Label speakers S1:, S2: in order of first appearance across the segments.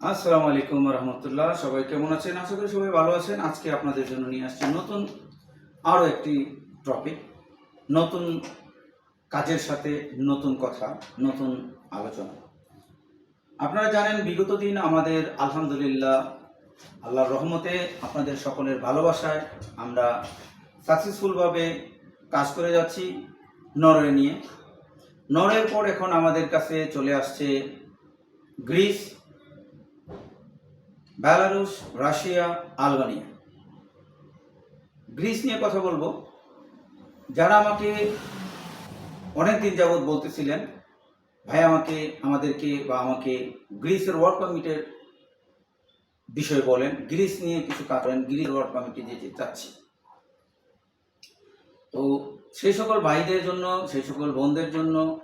S1: আসসালামু আলাইকুম রহমতুল্লাহ। সবাই কেমন আছেন? আশা করি সবাই ভালো আছেন। আজকে আপনাদের জন্য নিয়ে আসছি নতুন আরও একটি টপিক নতুন কাজের সাথে নতুন কথা, নতুন আলোচনা। আপনারা জানেন, বিগত দিন আমাদের আলহামদুলিল্লাহ আল্লাহর রহমতে আপনাদের সকলের ভালোবাসায় আমরা সাকসেসফুলভাবে কাজ করে যাচ্ছি নরওয়ে নিয়ে। নরওয়ের পর এখন আমাদের কাছে চলে আসছে Greece Belarus, Russia, Albania. Greece নিয়ে কথা বলব। যারা আমাকে অনেক দিন যাবৎ বলতেছিলেন, ভাই আমাকে, আমাদেরকে বা আমাকে গ্রিসের ওয়ার্ক পারমিটের বিষয় বলেন। গ্রিস নিয়ে কিছু কাজ করেন, গ্রিস ওয়ার্ক পারমিটে যেতে চাচ্ছি। তো সেই সকল ভাইদের জন্য, সেই সকল বোনদের জন্য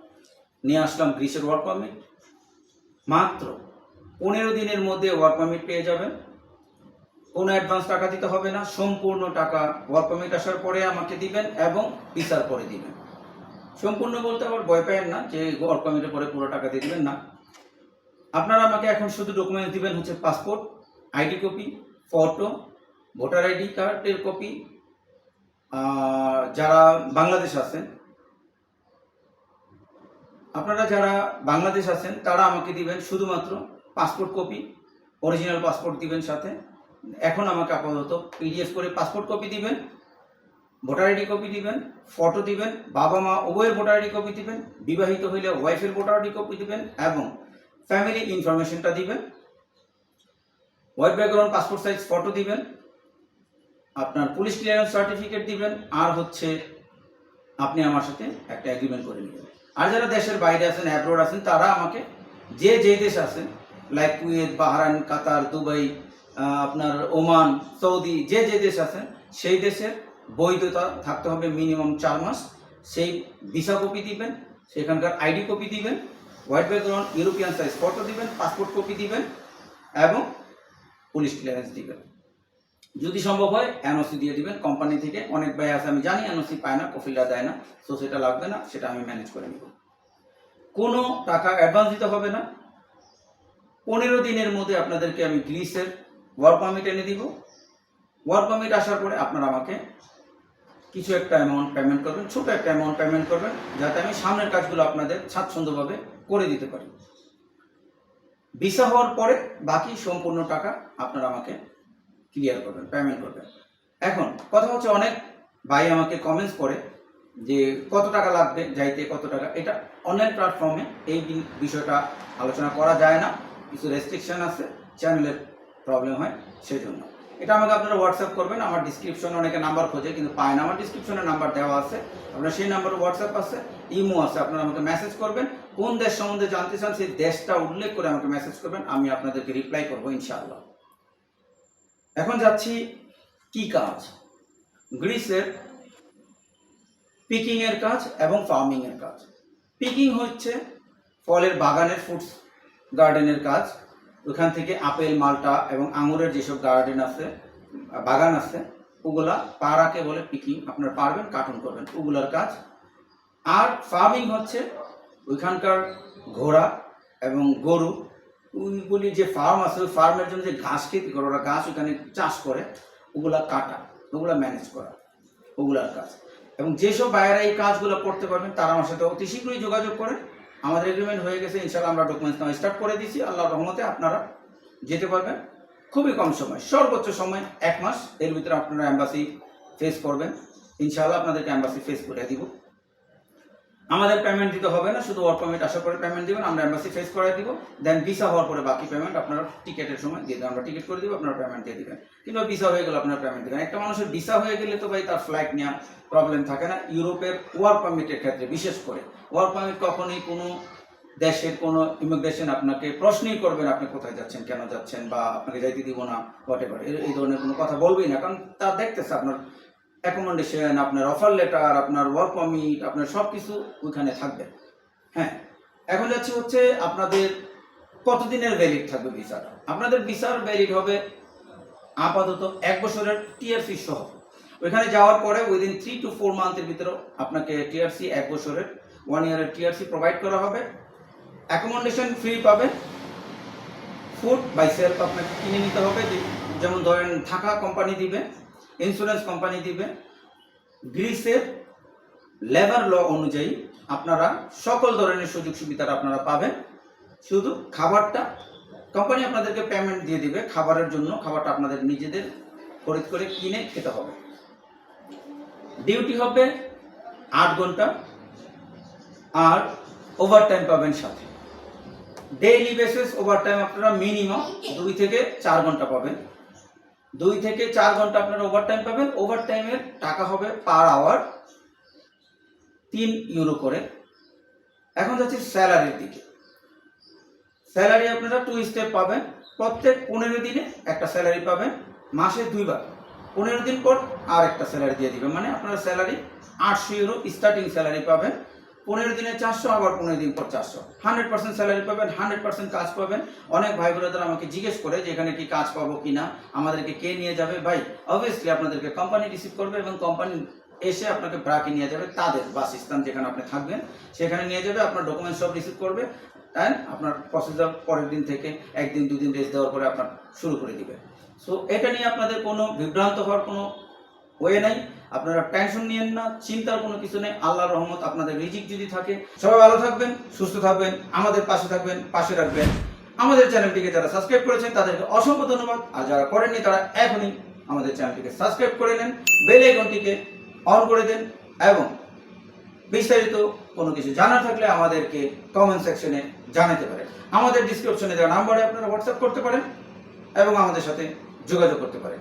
S1: নিয়ে আসলাম গ্রিসের ওয়ার্ক পারমিট মাত্র পনেরো দিনের মধ্যে ওয়ার্ক পারমিট পেয়ে যাবেন। কোনো অ্যাডভান্স টাকা দিতে হবে না, সম্পূর্ণ টাকা ওয়ার্ক পারমিট আসার পরে আমাকে দিবেন এবং ভিসার পরে দিবেন। সম্পূর্ণ বলতে আবার ভয় পাবেন না যে ওয়ার্ক পারমিটের পরে পুরো টাকা দিয়ে দিবেন না। আপনারা আমাকে এখন শুধু ডকুমেন্ট দিবেন হচ্ছে passport ID copy photo voter ID কার্ডের কপি যারা বাংলাদেশ আছেন, আপনারা যারা বাংলাদেশ আছেন তারা আমাকে দিবেন শুধুমাত্র পাসপোর্ট কপি অরিজিনাল পাসপোর্ট দিবেন সাথে। এখন আমাকে আপাতত পিডিএফ করে পাসপোর্ট কপি দিবেন ভোটার আইডি কপি দিবেন ফটো দিবেন, বাবা মা উভয়ের ভোটার আইডি কপি দিবেন, বিবাহিত হইলে ওয়াইফের ভোটার আইডি কপি দিবেন এবং ফ্যামিলি ইনফরমেশনটা দিবেন। White background passport size photo দিবেন। আপনার পুলিশ ক্লিয়ারেন্স সার্টিফিকেট দিবেন। আর হচ্ছে আপনি আমার সাথে একটা এগ্রিমেন্ট করে নেবেন। আর যারা দেশের বাইরে আছেন অ্যাব্রোড আছেন, তারা আমাকে যে যে দেশ আছেন like Kuwait Bahrain Qatar Dubai আপনার ওমান সৌদি যে যে দেশ আছেন সেই দেশের বৈধতা থাকতে হবে মিনিমাম চার মাস। সেই ভিসা কপি দিবেন, সেখানকার আইডি কপি দিবেন white background European size photo দিবেন পাসপোর্ট কপি দিবেন, এবং পুলিশ ক্লিয়ারেন্স দিবেন। যদি সম্ভব হয় এনওসি দিয়ে দিবেন। কোম্পানি থেকে অনেক ব্যয় আছে, আমি জানি এনওসি পায় না, কফিলরা দেয় না, তো সেটা লাগবে না, সেটা আমি ম্যানেজ করে নিব। কোনো টাকা অ্যাডভান্স দিতে হবে না। পনেরো দিনের মধ্যে আপনাদেরকে আমি গ্রিসের ওয়ার্ক পারমিট এনে দিব। ওয়ার্ক পারমিট আসার পরে আপনারা আমাকে কিছু একটা অ্যামাউন্ট পেমেন্ট করবেন, ছোট একটা অ্যামাউন্ট পেমেন্ট করবেন, যাতে আমি সামনের কাজগুলো আপনাদের স্বাচ্ছন্দ্যভাবে করে দিতে পারি। ভিসা হওয়ার পরে বাকি সম্পূর্ণ টাকা আপনারা আমাকে ক্লিয়ার করবেন পেমেন্ট করবেন। এখন কথা হচ্ছে অনেক ভাই আমাকে কমেন্টস করে যে কত টাকা লাগবে, যাইতে কত টাকা, এটা অনলাইন প্ল্যাটফর্মে এই বিষয়টা আলোচনা করা যায় না। কিছু রেস্ট্রিকশন আছে চ্যানেলের প্রবলেম হয় সেই জন্য এটা আমাকে আপনারা হোয়াটসঅ্যাপ করবেন, আমার ডিসক্রিপশনে অনেকে নাম্বার খোঁজে, কিন্তু পায় না। আমার ডিসক্রিপশনে নাম্বার দেওয়া আছে, আপনার সেই নাম্বারে হোয়াটসঅ্যাপ আছে ইমো আছে, আপনারা আমাকে মেসেজ করবেন। কোন দেশ সম্বন্ধে জানতে চান, সেই দেশটা উল্লেখ করে আমাকে মেসেজ করবেন, আমি আপনাদেরকে রিপ্লাই করব, ইনশাআল্লাহ। এখন যাচ্ছি কি কাজ? গ্রিসের পিকিংয়ের কাজ এবং ফার্মিংয়ের কাজ। পিকিং হচ্ছে ফলের বাগানের ফ্রুটস গার্ডেনের কাজ। ওখান থেকে আপেল, মালটা এবং আঙুরের যেসব গার্ডেন আছে বাগান আছে, ওগুলা পাড়াকে বলে পিকিং আপনারা পারবেন কার্টুন করবেন, ওগুলার কাজ। আর ফার্মিং হচ্ছে ওইখানকার ঘোড়া এবং গরু। ওইগুলি যে ফার্ম আছে, ওই ফার্মের জন্য যে ঘাস খেতে করে, ওরা ঘাস ওখানে চাষ করে, ওগুলা কাটা, ওগুলা ম্যানেজ করা, ওগুলার কাজ। এবং যেসব বাইরে এই কাজগুলো করতে পারবেন, তারা আমার সাথে অতি শীঘ্রই যোগাযোগ করেন। আমাদের এগ্রিমেন্ট হয়ে গেছে ইনশাল্লাহ আমরা ডকুমেন্টস নেওয়া স্টার্ট করে দিচ্ছি আল্লাহর রহমতে আপনারা যেতে পারবেন। খুবই কম সময়, সর্বোচ্চ সময় এক মাস। এর ভিতরে আপনারা অ্যাম্বাসি ফেস করবেন। ইনশাআল্লাহ আপনাদেরকে অ্যাম্বাসি ফেস করে দিব। আমাদের পেমেন্ট দিতে হবে না, শুধু ওয়ার্ক পারমিট আসার পরে পেমেন্ট দিবেন, আমরা এম্বাসি ফেস করে দিব দেন ভিসা হওয়ার পরে বাকি পেমেন্ট আপনারা টিকেটের সময় দিয়ে দেবেন আমরা টিকিট করে দিব, আপনারা পেমেন্ট দিয়ে দেবেন। কিংবা ভিসা হয়ে গেলে আপনারা পেমেন্ট দিবেন। একটা মানুষের ভিসা হয়ে গেলে তো ভাই তার ফ্লাইট নেওয়া প্রবলেম থাকে না। ইউরোপের ওয়ার্ক পারমিটের ক্ষেত্রে বিশেষ করে। ওয়ার্ক পারমিট কখনোই কোনো দেশের, কোনো ইমিগ্রেশন আপনাকে প্রশ্নই করবেন আপনি কোথায় যাচ্ছেন, কেন যাচ্ছেন, বা আপনাকে যাইতে দিব না হোয়াট এভার এই ধরনের কোনো কথা বলবেই না, কারণ তা দেখতেছে আপনার অ্যাকোমোডেশন আপনার অফার লেটার আপনার ওয়ার্ক পারমিট আপনার সব কিছু ওইখানে থাকবে। হ্যাঁ এখন যাচ্ছে হচ্ছে আপনাদের কতদিনের ভ্যালিড থাকবে ভিসাটা আপনাদের ভিসার ভ্যালিড হবে আপাতত এক বছরের টিআরসি সহ। ওইখানে যাওয়ার পরে উইদিন থ্রি টু ফোর মান্থের ভিতরে আপনাকে টিআরসি এক বছরের ওয়ান ইয়ারের টিআরসি প্রোভাইড করা হবে। অ্যাকোমোডেশন ফ্রি পাবে। ফুড বাই সেলফ আপনাকে কিনে নিতে হবে। যেমন ধরেন থাকা কোম্পানি দিবে। ইন্স্যুরেন্স কোম্পানি দিবে। গ্রিসের লেবার ল অনুযায়ী আপনারা সকল ধরনের সুযোগ সুবিধাটা আপনারা পাবেন। শুধু খাবারটা কোম্পানি আপনাদেরকে পেমেন্ট দিয়ে দিবে খাবারের জন্য, খাবারটা আপনাদের নিজেদের খরিদ করে কিনে খেতে হবে। ডিউটি হবে আট ঘণ্টা আর ওভারটাইম পাবেন সাথে। ডেইলি বেসিস ওভারটাইম আপনারা মিনিমাম দুই থেকে চার ঘণ্টা পাবেন। দুই থেকে চার ঘণ্টা আপনারা ওভারটাইম পাবেন। ওভারটাইমের টাকা হবে পার আওয়ার তিন ইউরো করে। এখন যাচ্ছি স্যালারির দিকে। স্যালারি আপনারা টু স্টেপ পাবেন। প্রত্যেক পনেরো দিনে একটা স্যালারি পাবেন, মাসে দুইবার। পনেরো দিন পর আর একটা স্যালারি দিয়ে দিবেন। মানে আপনার স্যালারি আটশো ইউরো স্টার্টিং স্যালারি পাবেন। পনেরো দিনে চারশো, আবার পনেরো দিন পর চারশো। হান্ড্রেড পার্সেন্ট স্যালারি পাবেন হান্ড্রেড পার্সেন্ট কাজ পাবেন। অনেক ভাই বোনেরা আমাকে জিজ্ঞেস করে যে এখানে কি কাজ পাবো কি না আমাদেরকে কে নিয়ে যাবে? ভাই অবভিয়াসলি আপনাদেরকে কোম্পানি রিসিভ করবে এবং কোম্পানি এসে আপনাকে ব্রাকে নিয়ে যাবে, তাদের বাসস্থান যেখানে আপনি থাকবেন, সেখানে নিয়ে যাবে, আপনার ডকুমেন্টস সব রিসিভ করবে অ্যান্ড আপনার প্রসিজার পরের দিন থেকে একদিন, দুদিন রেস্ট দেওয়ার পরে আপনার শুরু করে দিবে। সো এটা নিয়ে আপনাদের কোনো বিভ্রান্ত হওয়ার কোনো ওয়ে নাই। আপনারা টেনশন নিয়েন না, চিন্তার কোনো কিছু নেই, আল্লাহর রহমত আপনাদের রিজিক যদি থাকে। সবাই ভালো থাকবেন, সুস্থ থাকবেন, আমাদের পাশে থাকবেন, পাশে রাখবেন। আমাদের চ্যানেলটিকে যারা সাবস্ক্রাইব করেছেন, তাদেরকে অসংখ্য ধন্যবাদ। আর যারা করেননি, তারা এখনই আমাদের চ্যানেলটিকে সাবস্ক্রাইব করে নেন বেল আইকনটিকে অন করে দেন এবং বিস্তারিত কোনো কিছু জানার থাকলে আমাদেরকে কমেন্ট সেকশনে জানাতে পারেন। আমাদের ডিসক্রিপশনে দেওয়া নাম্বারে আপনারা হোয়াটসঅ্যাপ করতে পারেন এবং আমাদের সাথে যোগাযোগ করতে পারেন।